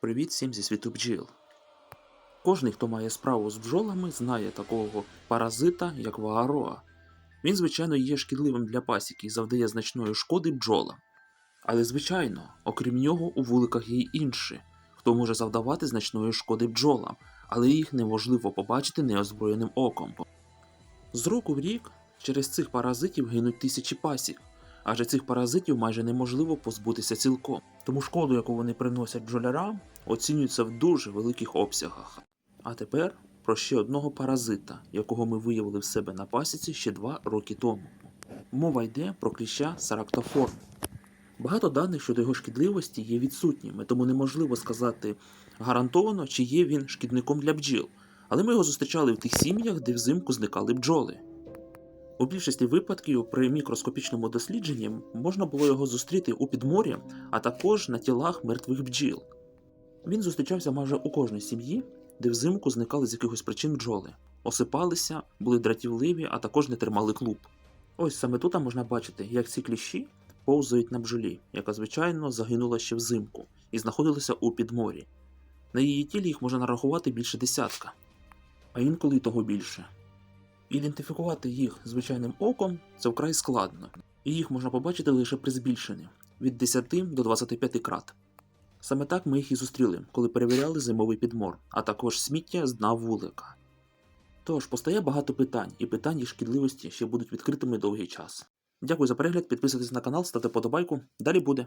Привіт всім зі світу бджіл. Кожний, хто має справу з бджолами, знає такого паразита, як вагароа. Він, звичайно, є шкідливим для пасіки і завдає значної шкоди бджолам. Але, звичайно, окрім нього, у вуликах є інші, хто може завдавати значної шкоди бджолам, але їх неможливо побачити неозброєним оком. З року в рік через цих паразитів гинуть тисячі пасік, адже цих паразитів майже неможливо позбутися цілком. Тому шкоду, яку вони приносять бджолярам, оцінюється в дуже великих обсягах. А тепер про ще одного паразита, якого ми виявили в себе на пасіці ще два роки тому. Мова йде про кліща сарактоформ. Багато даних щодо його шкідливості є відсутніми, тому неможливо сказати гарантовано, чи є він шкідником для бджіл. Але ми його зустрічали в тих сім'ях, де взимку зникали бджоли. У більшості випадків при мікроскопічному дослідженні можна було його зустріти у підморі, а також на тілах мертвих бджіл. Він зустрічався майже у кожній сім'ї, де взимку зникали з якихось причин бджоли, осипалися, були дратівливі, а також не тримали клуб. Ось саме тут можна бачити, як ці кліщі повзають на бджолі, яка звичайно загинула ще взимку і знаходилася у підморі. На її тілі їх можна нарахувати більше десятка, а інколи того більше. Ідентифікувати їх звичайним оком це вкрай складно, і їх можна побачити лише при збільшенні від 10 до 25 крат. Саме так ми їх і зустріли, коли перевіряли зимовий підмор, а також сміття з дна вулика. Тож постає багато питань, і питань їх шкідливості ще будуть відкритими довгий час. Дякую за перегляд, підписуйтесь на канал, ставте подобайку. Далі буде.